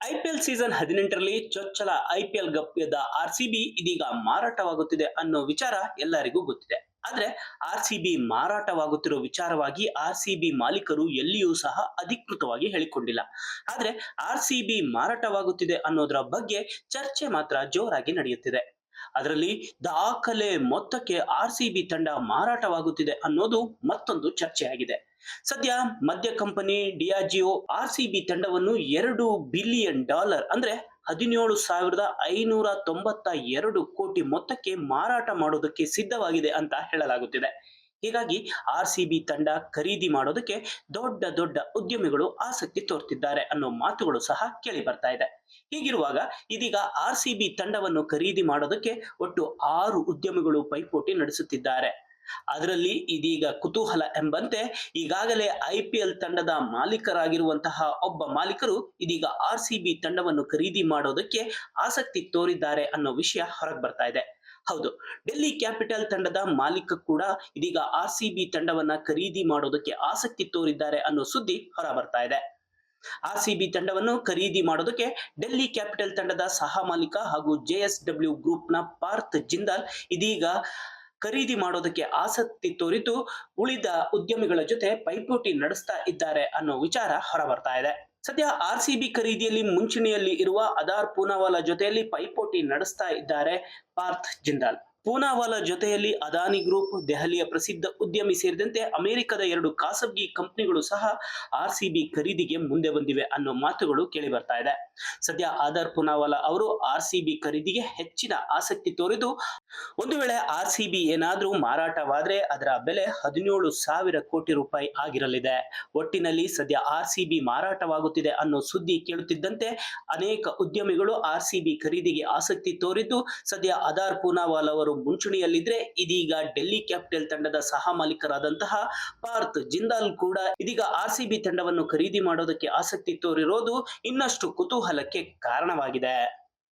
IPL season ಹದಿನೆಂಟರಲ್ಲಿ ಚೊಚ್ಚಲ IPL ಗಪ್ಯದ ಆರ್ ಸಿ ಬಿ ಇದೀಗ ಮಾರಾಟವಾಗುತ್ತಿದೆ ಅನ್ನೋ ವಿಚಾರ ಎಲ್ಲರಿಗೂ ಗೊತ್ತಿದೆ. ಆದ್ರೆ ಆರ್ ಸಿ ಬಿ ಮಾರಾಟವಾಗುತ್ತಿರೋ ವಿಚಾರವಾಗಿ ಆರ್ ಸಿ ಬಿ ಮಾಲೀಕರು ಎಲ್ಲಿಯೂ ಸಹ ಅಧಿಕೃತವಾಗಿ ಹೇಳಿಕೊಂಡಿಲ್ಲ. ಆದ್ರೆ ಆರ್ ಸಿ ಬಿ ಮಾರಾಟವಾಗುತ್ತಿದೆ ಅನ್ನೋದರ ಬಗ್ಗೆ ಚರ್ಚೆ ಮಾತ್ರ ಜೋರಾಗಿ ನಡೆಯುತ್ತಿದೆ. ಅದರಲ್ಲಿ ದಾಖಲೆ ಮೊತ್ತಕ್ಕೆ ಆರ್ ಸಿ ಬಿ ತಂಡ ಮಾರಾಟವಾಗುತ್ತಿದೆ ಅನ್ನೋದು ಮತ್ತೊಂದು ಚರ್ಚೆಯಾಗಿದೆ. ಸದ್ಯ ಮದ್ಯ company Diageo R C B ತಂಡವನ್ನು ಎರಡು ಬಿಲಿಯನ್ ಡಾಲರ್ ಅಂದ್ರೆ ಹದಿನೇಳು ಸಾವಿರದ ಐನೂರ ತೊಂಬತ್ತ ಎರಡು ಕೋಟಿ ಮೊತ್ತಕ್ಕೆ ಮಾರಾಟ ಮಾಡೋದಕ್ಕೆ ಸಿದ್ಧವಾಗಿದೆ ಅಂತ ಹೇಳಲಾಗುತ್ತಿದೆ. ಹೀಗಾಗಿ ಆರ್ ಸಿ ಬಿ ತಂಡ ಖರೀದಿ ಮಾಡೋದಕ್ಕೆ ದೊಡ್ಡ ದೊಡ್ಡ ಉದ್ಯಮಿಗಳು ಆಸಕ್ತಿ ತೋರ್ತಿದ್ದಾರೆ ಅನ್ನೋ ಮಾತುಗಳು ಸಹ ಕೇಳಿ ಬರ್ತಾ ಇದೆ. ಹೀಗಿರುವಾಗ ಇದೀಗ ಆರ್ ಸಿ ಬಿ ತಂಡವನ್ನು ಖರೀದಿ ಮಾಡೋದಕ್ಕೆ ಒಟ್ಟು ಆರು ಉದ್ಯಮಿಗಳು ಪೈಪೋಟಿ ನಡೆಸುತ್ತಿದ್ದಾರೆ. ಅದರಲ್ಲಿ ಇದೀಗ ಕುತೂಹಲ ಎಂಬಂತೆ ಈಗಾಗಲೇ ಐ ತಂಡದ ಮಾಲೀಕರಾಗಿರುವಂತಹ ಒಬ್ಬ ಮಾಲೀಕರು ಇದೀಗ ಆರ್ ಸಿ ತಂಡವನ್ನು ಖರೀದಿ ಮಾಡೋದಕ್ಕೆ ಆಸಕ್ತಿ ತೋರಿದ್ದಾರೆ ಅನ್ನೋ ವಿಷಯ ಹೊರಗೆ ಬರ್ತಾ ಇದೆ. ಹೌದು, ಡೆಲ್ಲಿ ಕ್ಯಾಪಿಟಲ್ ತಂಡದ ಮಾಲೀಕ ಕೂಡ ಇದೀಗ ಆರ್ ಸಿ ಬಿ ತಂಡವನ್ನ ಖರೀದಿ ಮಾಡೋದಕ್ಕೆ ಆಸಕ್ತಿ ತೋರಿದ್ದಾರೆ ಅನ್ನೋ ಸುದ್ದಿ ಹೊರ ಬರ್ತಾ ಇದೆ. ಆರ್ ಸಿ ಬಿ ತಂಡವನ್ನು ಖರೀದಿ ಮಾಡೋದಕ್ಕೆ ಡೆಲ್ಲಿ ಕ್ಯಾಪಿಟಲ್ ತಂಡದ ಸಹ ಮಾಲೀಕ ಹಾಗೂ ಜೆ ಎಸ್ ಡಬ್ಲ್ಯೂ ಗ್ರೂಪ್ನ ಪಾರ್ಥ್ ಜಿಂದಾಲ್ ಇದೀಗ ಖರೀದಿ ಮಾಡೋದಕ್ಕೆ ಆಸಕ್ತಿ ತೋರಿದ್ದು ಉಳಿದ ಉದ್ಯಮಿಗಳ ಜೊತೆ ಪೈಪೋಟಿ ನಡೆಸ್ತಾ ಇದ್ದಾರೆ ಅನ್ನೋ ವಿಚಾರ ಹೊರಬರ್ತಾ ಇದೆ. ಸದ್ಯ ಆರ್ ಸಿ ಬಿ ಖರೀದಿಯಲ್ಲಿ ಮುಂಚೂಣಿಯಲ್ಲಿ ಇರುವ ಅದಾರ್ ಪೂನಾವಾಲಾ ಜೊತೆಯಲ್ಲಿ ಪೈಪೋಟಿ ನಡೆಸ್ತಾ ಇದ್ದಾರೆ ಪಾರ್ಥ್ ಜಿಂದಾಲ್. ಪೂನಾವಾಲಾ ಜೊತೆಯಲ್ಲಿ ಅದಾನಿ ಗ್ರೂಪ್ ದೆಹಲಿಯ ಪ್ರಸಿದ್ಧ ಉದ್ಯಮಿ ಸೇರಿದಂತೆ ಅಮೆರಿಕದ ಎರಡು ಖಾಸಗಿ ಕಂಪನಿಗಳು ಸಹ ಆರ್ ಸಿಬಿ ಖರೀದಿಗೆ ಮುಂದೆ ಬಂದಿವೆ ಅನ್ನೋ ಮಾತುಗಳು ಕೇಳಿ ಬರ್ತಾ ಇದೆ. ಸದ್ಯ ಆಧಾರ್ ಪೂನಾವಾಲಾ ಅವರು ಆರ್ ಸಿಬಿ ಖರೀದಿಗೆ ಹೆಚ್ಚಿನ ಆಸಕ್ತಿ ತೋರಿದ್ದು, ಒಂದು ವೇಳೆ ಆರ್ ಸಿ ಬಿ ಏನಾದ್ರೂ ಮಾರಾಟವಾದ್ರೆ ಅದರ ಬೆಲೆ ಹದಿನೇಳು ಸಾವಿರ ಕೋಟಿ ರೂಪಾಯಿ ಆಗಿರಲಿದೆ. ಒಟ್ಟಿನಲ್ಲಿ ಸದ್ಯ ಆರ್ ಸಿ ಬಿ ಮಾರಾಟವಾಗುತ್ತಿದೆ ಅನ್ನೋ ಸುದ್ದಿ ಕೇಳುತ್ತಿದ್ದಂತೆ ಅನೇಕ ಉದ್ಯಮಿಗಳು ಆರ್ ಸಿಬಿ ಖರೀದಿಗೆ ಆಸಕ್ತಿ ತೋರಿದ್ದು, ಸದ್ಯ ಅದಾರ್ ಪೂನಾವಾಲ್ ಅವರು ಮುಂಚೂಣಿಯಲ್ಲಿದ್ರೆ ಇದೀಗ ಡೆಲ್ಲಿ ಕ್ಯಾಪಿಟಲ್ ತಂಡದ ಸಹ ಮಾಲೀಕರಾದಂತಹ ಪಾರ್ಥ್ ಜಿಂದಾಲ್ ಕೂಡ ಇದೀಗ ಆರ್ ಸಿ ಬಿ ತಂಡವನ್ನು ಖರೀದಿ ಮಾಡೋದಕ್ಕೆ ಆಸಕ್ತಿ ತೋರಿರೋದು ಇನ್ನಷ್ಟು ಕುತೂಹಲಕ್ಕೆ ಕಾರಣವಾಗಿದೆ.